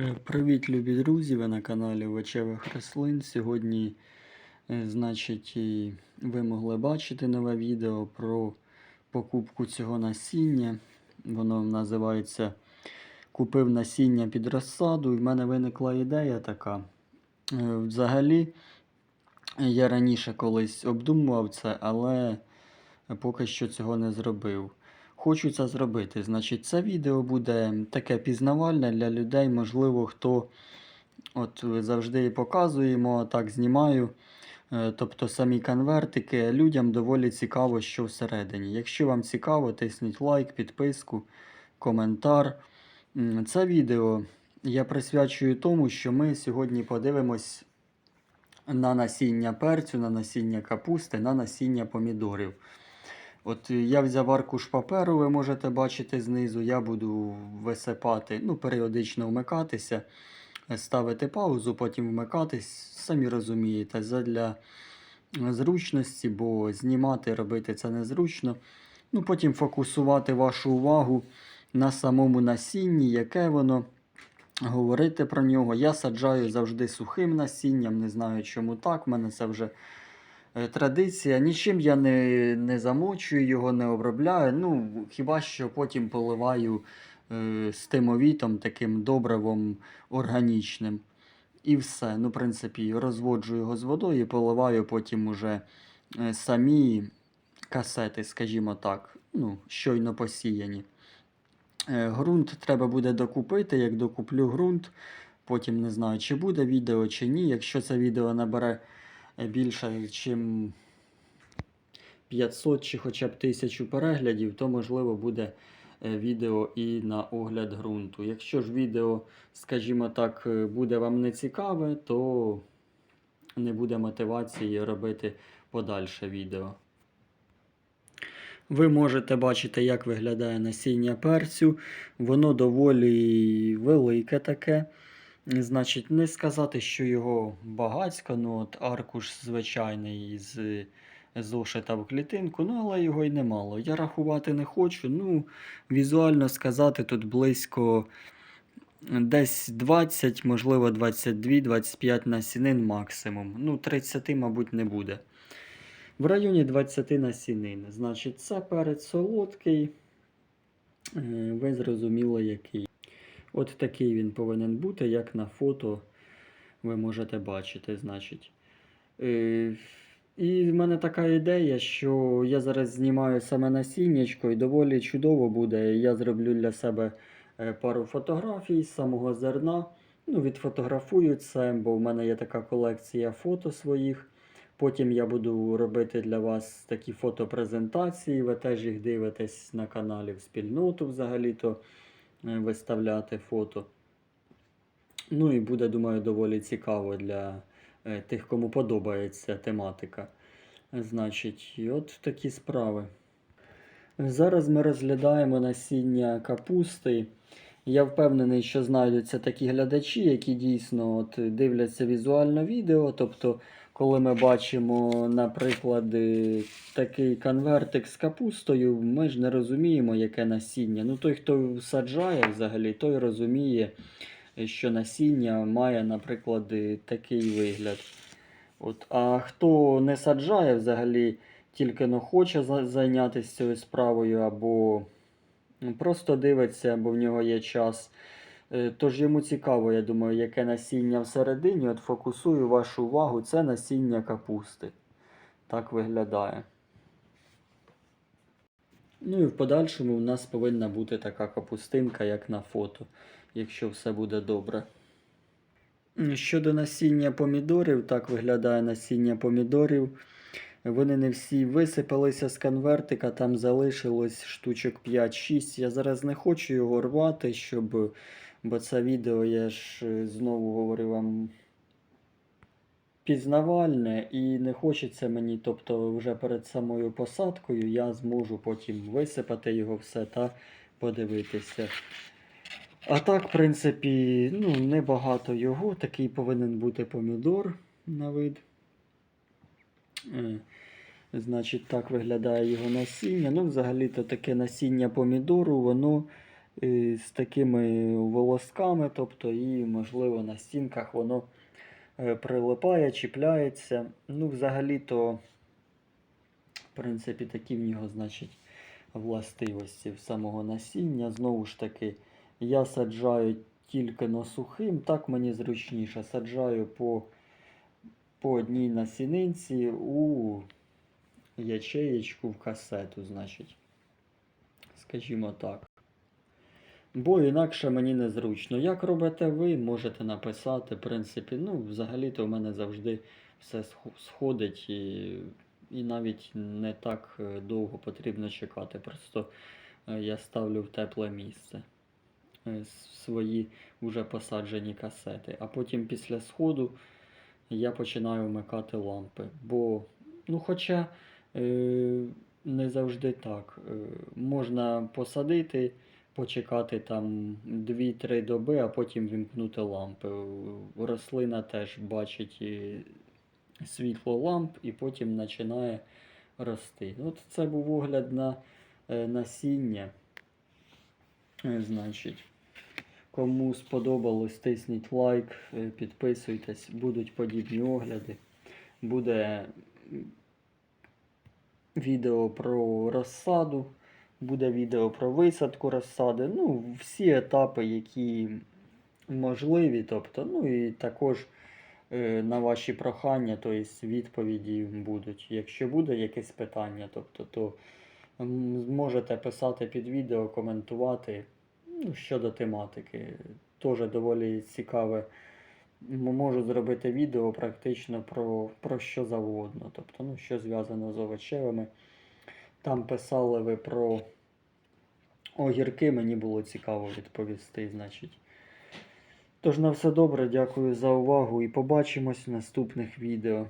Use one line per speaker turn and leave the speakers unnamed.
Е, Привіт, любі друзі! Ви на каналі Овочевих рослин. Сьогодні, е, значить, ви могли бачити нове відео про покупку цього насіння. Воно називається Купив насіння під розсаду. І в мене виникла ідея така. Е, Взагалі, я раніше колись обдумував це, але поки що цього не зробив. Хочу це зробити. Значить, це відео буде таке пізнавальне для людей, можливо, хто от завжди показуємо, так знімаю. Е, Тобто самі конвертики людям доволі цікаво, що всередині. Якщо вам цікаво, тисніть лайк, підписку, коментар. Це відео я присвячую тому, що ми сьогодні подивимось на насіння перцю, на насіння капусти, на насіння помідорів. От я взяв аркуш паперу, ви можете бачити знизу. Я буду висипати, ну, періодично вмикатися, е, ставити паузу, потім вмикатись. Самі розумієте, задля зручності, бо знімати, робити це незручно. Ну, потім фокусувати вашу увагу на самому насінні, яке воно. Говорити про нього. Я саджаю завжди сухим насінням, не знаю чому так. В мене це вже традиція. Нічим я не, не замочую його, не обробляю. Ну, хіба що потім поливаю е, стимовітом, таким добривом органічним. І все. Ну, в принципі, розводжу його з водою і поливаю потім уже е, самі касети, скажімо так, ну, щойно посіяні. Е, Грунт треба буде докупити. Як докуплю ґрунт, потім не знаю, чи буде відео, чи ні. Якщо це відео набере е, більше, ніж 500 чи хоча б 1000 переглядів, то можливо буде е, відео і на огляд ґрунту. Якщо ж відео, скажімо так, е, буде вам не цікаве, то не буде мотивації робити подальше відео. Ви можете бачити, як виглядає насіння перцю. Воно доволі велике таке. Значить, не сказати, що його багацько, ну от аркуш звичайний з зошита в клітинку, ну але його й немало. Я рахувати не хочу. Ну, візуально сказати, тут близько десь 20, можливо, 22-25 насінин максимум. Ну, 30, мабуть, не буде. В районі 20 насінин. Значить, це перець солодкий. Е, Ви зрозуміли, який. От такий він повинен бути, як на фото ви можете бачити. Значить. Е, І в мене така ідея, що я зараз знімаю саме насіннячко і доволі чудово буде. Я зроблю для себе е, пару фотографій з самого зерна. Ну, відфотографую це, бо в мене є така колекція фото своїх. Потім я буду робити для вас такі фотопрезентації, ви теж їх дивитесь на каналі в спільноту взагалі-то виставляти фото. Ну і буде, думаю, доволі цікаво для е, тих, кому подобається тематика. Значить, от такі справи. Зараз ми розглядаємо насіння капусти. Я впевнений, що знайдуться такі глядачі, які дійсно от дивляться візуально відео. Тобто, коли ми бачимо, наприклад, е, такий конвертик з капустою, ми ж не розуміємо, яке насіння. Ну, той, хто саджає взагалі, той розуміє, е, що насіння має, наприклад, е, такий вигляд. От, А хто не саджає взагалі, тільки но хоче зайнятися цією справою, або просто дивиться, бо в нього є час. Е, Тож йому цікаво, я думаю, яке насіння всередині. От фокусую вашу увагу, це насіння капусти. Так виглядає. Ну і в подальшому у нас повинна бути така капустинка, як на фото, якщо все буде добре. Щодо насіння помідорів, так виглядає насіння помідорів. Вони не всі висипалися з конвертика, там залишилось штучок 5-6. Я зараз не хочу його рвати, щоб. Бо це відео, я ж е, знову говорю вам пізнавальне і не хочеться мені, тобто вже перед самою посадкою я зможу потім висипати його все та подивитися. А так, в принципі, ну, небагато його. Такий повинен бути помідор на вид. Е, Значить, так виглядає його насіння. Ну, взагалі-то таке насіння помідору, воно е, з такими волосками, тобто, і, можливо, на стінках воно е, прилипає, чіпляється. Ну, взагалі-то, в принципі, такі в нього, значить, властивості самого насіння. Знову ж таки, я саджаю тільки на сухим, так мені зручніше. Саджаю по, по одній насінинці у ячеєчку в касету, значить. Скажімо так. Бо інакше мені незручно. Як робите ви, можете написати. В принципі, ну, взагалі-то в мене завжди все сходить і, і навіть не так е, довго потрібно чекати. Просто е, я ставлю в тепле місце е, свої вже посаджені касети. А потім після сходу я починаю вмикати лампи. Бо, ну, хоча е, не завжди так. Е, можна посадити, почекати там 2-3 доби, а потім вімкнути лампи. Рослина теж бачить е, світло ламп і потім починає рости. От це був огляд на е, насіння. Е, Значить, кому сподобалось, тисніть лайк, е, підписуйтесь, будуть подібні огляди. Буде відео про розсаду, буде відео про висадку розсади. Ну, всі етапи, які можливі. Тобто, ну і також е, на ваші прохання, тобто відповіді будуть. Якщо буде якесь питання, тобто, то м, зможете писати під відео, коментувати ну, щодо тематики. Теж доволі цікаве. Можу зробити відео практично про, про що завгодно. Тобто, ну, що зв'язано з овочевими. Там писали ви про огірки, мені було цікаво відповісти, значить. Тож на все добре, дякую за увагу і побачимось в наступних відео.